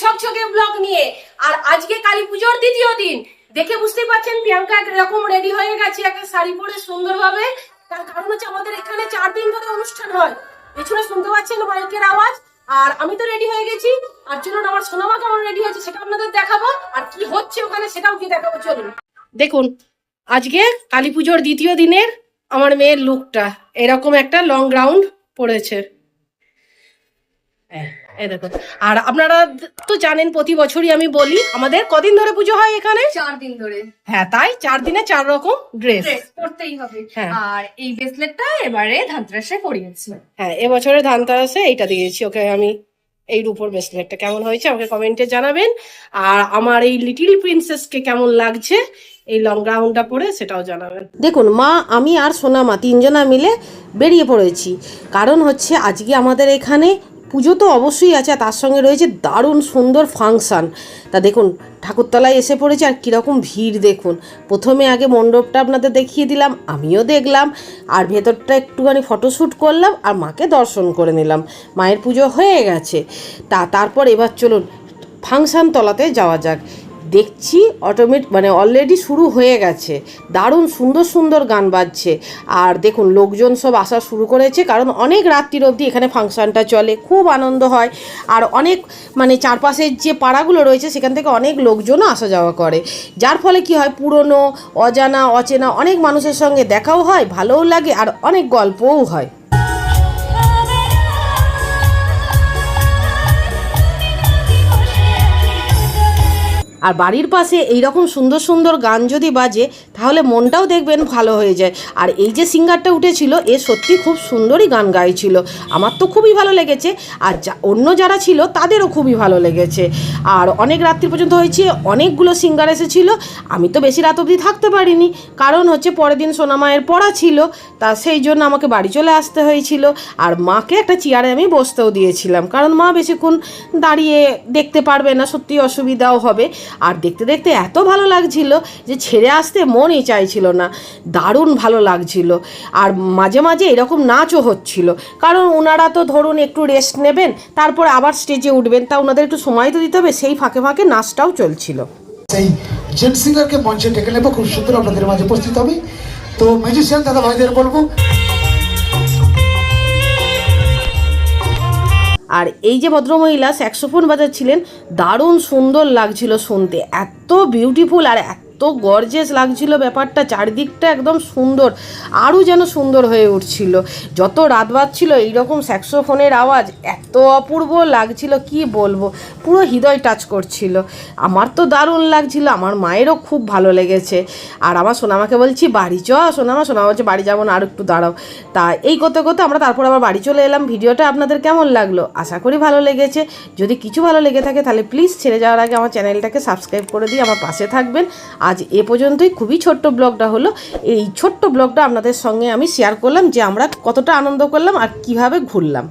ঝকঝকে ব্লগ নিয়ে। আর আজকে কালী পুজোর দ্বিতীয় দিন। দেখে বুঝতেই পারছেন প্রিয়াঙ্কা একরকম রেডি হয়ে গেছে একটা শাড়ি পরে সুন্দরভাবে। তার কারণ হচ্ছে আমাদের এখানে চার দিন ধরে অনুষ্ঠান হয়। পেছনে শুনতে পাচ্ছেন মাইকের আওয়াজ। আর আমি তো রেডি হয়ে গেছি। আর চলুন, আমার সোনামা কেমন রেডি হয়েছে সেটা আপনাদের দেখাবো। আর কি হচ্ছে ওখানে সেটাও কি দেখাবো, চলুন। দেখুন, আজকে কালী পুজোর দ্বিতীয় দিনের আমার মেয়ের লুকটা এরকম একটা লং গ্রাউন্ড পড়েছে এই আর আপনারা তো জানেন প্রতি বছরই আমি বলি আমাদের কদিন ধরে পুজো হয় এখানে? চার দিন ধরে। হ্যাঁ তাই চার দিনে চার রকম ড্রেস ড্রেস পরতেই হবে। হ্যাঁ। আর এই ব্রেসলেটটা এবারে ধানত্রাসে পরিয়েছি। হ্যাঁ এবছরে ধানতেরাসে এইটা দিয়েছি। ওকে আমি এই রূপোর ব্রেসলেটটা কেমন হয়েছে আমাকে কমেন্টে জানাবেন। আর আমার এই লিটিল প্রিন্সেসকে কেমন লাগছে এই লং গ্রাউন্ডটা পরে সেটাও জানাবেন। দেখুন মা আমি আর সোনামা তিনজনা মিলে বেরিয়ে পড়েছি। কারণ হচ্ছে আজকে আমাদের এখানে পুজো তো অবশ্যই আছে, আর তার সঙ্গে রয়েছে দারুণ সুন্দর ফাংশান। তা দেখুন, ঠাকুরতলায় এসে পড়েছে, আর কীরকম ভিড় দেখুন। প্রথমে আগে মণ্ডপটা আপনাদের দেখিয়ে দিলাম, আমিও দেখলাম, আর ভেতরটা একটুখানি ফটোশ্যুট করলাম, আর মাকে দর্শন করে নিলাম। মায়ের পুজো হয়ে গেছে। তা, তারপর এবার চলুন, ফাংশান তলাতে যাওয়া যাক। দেখছি অটোমেট মানে অলরেডি শুরু হয়ে গেছে। দারুণ সুন্দর সুন্দর গান বাজছে। আর দেখুন, লোকজন সব আসা শুরু করেছে, কারণ অনেক রাত্রির অবধি এখানে ফাংশনটা চলে, খুব আনন্দ হয়। আর অনেক মানে চারপাশের যে পাড়াগুলো রয়েছে, সেখান থেকে অনেক লোকজনও আসা যাওয়া করে। যার ফলে কি হয়, পুরনো, অজানা, অচেনা, অনেক মানুষের সঙ্গে দেখাও হয়, ভালোও লাগে, আর অনেক গল্পও হয়। আর বাড়ির পাশে এই রকম সুন্দর সুন্দর গান যদি বাজে, তাহলে মনটাও দেখবেন ভালো হয়ে যায়। আর এই যে সিঙ্গারটা উঠেছিল, এ সত্যি খুব সুন্দরই গান গাইছিল। আমার তো খুবই ভালো লেগেছে। আর অন্য যারা ছিল, তাদেরও খুবই ভালো লেগেছে। আর অনেক রাত্রি পর্যন্ত হয়েছে, অনেকগুলো সিঙ্গার এসেছিল। আমি তো বেশি রাত অবধি থাকতে পারিনি। কারণ হচ্ছে পরের দিন সোনামায়ের পড়া ছিল, তা সেই জন্য আমাকে বাড়ি চলে আসতে হয়েছিল। আর মাকে একটা চেয়ারে আমি বসতেও দিয়েছিলাম। কারণ মা বেশিক্ষণ দাঁড়িয়ে দেখতে পারবে না সত্যি অসুবিধাও হবে। আর দেখতে দেখতে এত ভালো লাগছিল যে ছেড়ে আসতে মনই চাইছিল না। দারুণ ভালো লাগছিল। আর মাঝে মাঝে এরকম নাচও হচ্ছিল। কারণ ওনারা তো ধরুন একটু রেস্ট নেবেন, তারপর আবার স্টেজে উঠবেন, তা ওনাদের একটু সময় তো দিতে হবে, সেই ফাঁকে ফাঁকে নাচটাও চলছিল। সেই জেন্ট সিঙ্গারকে মঞ্চে ডেকে নেব, খুব সুন্দর আপনাদের মাঝে উপস্থিত হবে। তো মিউজিশিয়ান দাদা ভাইদের বলব আর এই যে ভদ্রমহিলা স্যাক্সোফোন বাজাচ্ছিলেন দারুণ সুন্দর লাগছিল শুনতে। এত বিউটিফুল আর এত গর্জেস লাগছিল ব্যাপারটা, চারদিকটা একদম সুন্দর, আরও যেন সুন্দর হয়ে উঠছিল। যত রাত বাজছিল, এইরকম স্যাক্সোফোনের আওয়াজ এত অপূর্ব লাগছিল, কি বলব? পুরো হৃদয় টাচ করছিল। আমার তো দারুণ লাগছিল, আমার মায়েরও খুব ভালো লেগেছে। আর আমার সোনামাকে বলছি, বাড়ি চ, সোনামা সোনামা বলছে, বাড়ি যাব না, আর একটু দাঁড়াও। তা এই করতে করতে আমরা তারপর আবার বাড়ি চলে এলাম। ভিডিওটা আপনাদের কেমন লাগল? আশা করি ভালো লেগেছে। যদি কিছু ভালো লেগে থাকে, তাহলে প্লিজ ছেড়ে যাওয়ার আগে আমার চ্যানেলটাকে সাবস্ক্রাইব করে দিয়ে আমার পাশে থাকবেন। আজ এ পর্যন্তই। খুবই ছোট্ট ব্লগটা হলো। এই ছোট্ট ব্লগটা আপনাদের সঙ্গে আমি শেয়ার করলাম যে আমরা কতটা আনন্দ করলাম আর কীভাবে ঘুরলাম।